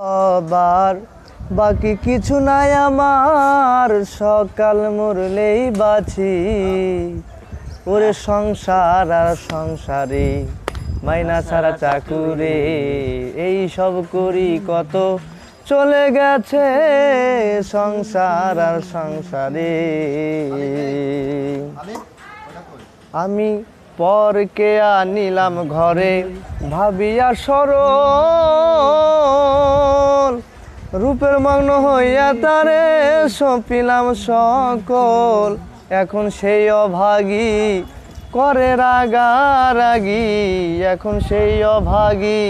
আবার বাকি কিছু নাই আমার। সকাল মরলেই বাঁচি। ওরে সংসার আর সংসারে, মাইনা ছাড়া চাকুরে। এই সব করি কত চলে গেছে সংসার আর সংসারে। আমি পরকে আনিলাম ঘরে, ভাবিয়া সরল মগ্ন হইয়া তারে সপিলাম সকল। এখন সেই অভাগী করে রাগারাগি। এখন সেই অভাগী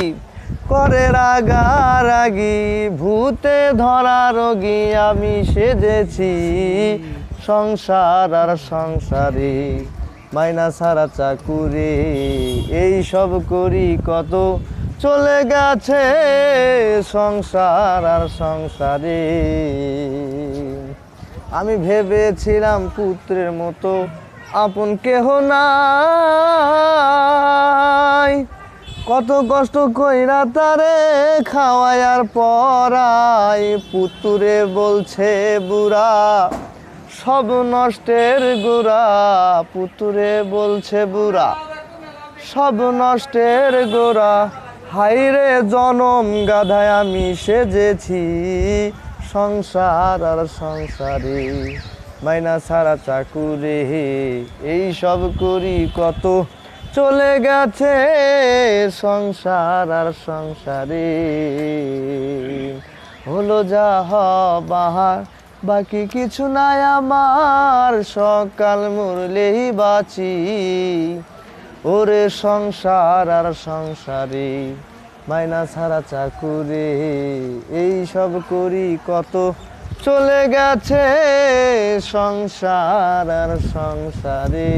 করে রাগারাগি। ভূতে ধরা রোগী আমি সেজেছি। সংসার আর সংসারে, মাইনা সারা চাকুরে। এই সব করি কত চলে গেছে সংসার আর সংসারে। আমি ভেবেছিলাম পুত্রের মতো আপন কেহ নাই। কত কষ্ট কইরা তারে খাওয়াই আর পরাই পুতুরে বলছে, বুড়া, সব নষ্টের গুড়া। পুতুরে বলছে, বুড়া, সব নষ্টের গোড়া। হাইরে জনম গাধায় আমি সেজেছি। সংসার আর সংসারে, মাইনা সারা চাকুরে। এই সব করি কত? চলে গেছে সংসার আর সংসারে। হলো যা বাহার, বাকি কিছু নাই আমার। সকাল মরলেই বাঁচি। ওরে সংসার আর সংসারে, মাইনা ছাড়া চাকুরে, এই সব করি কত। চলে গেছে সংসার আর সংসারে।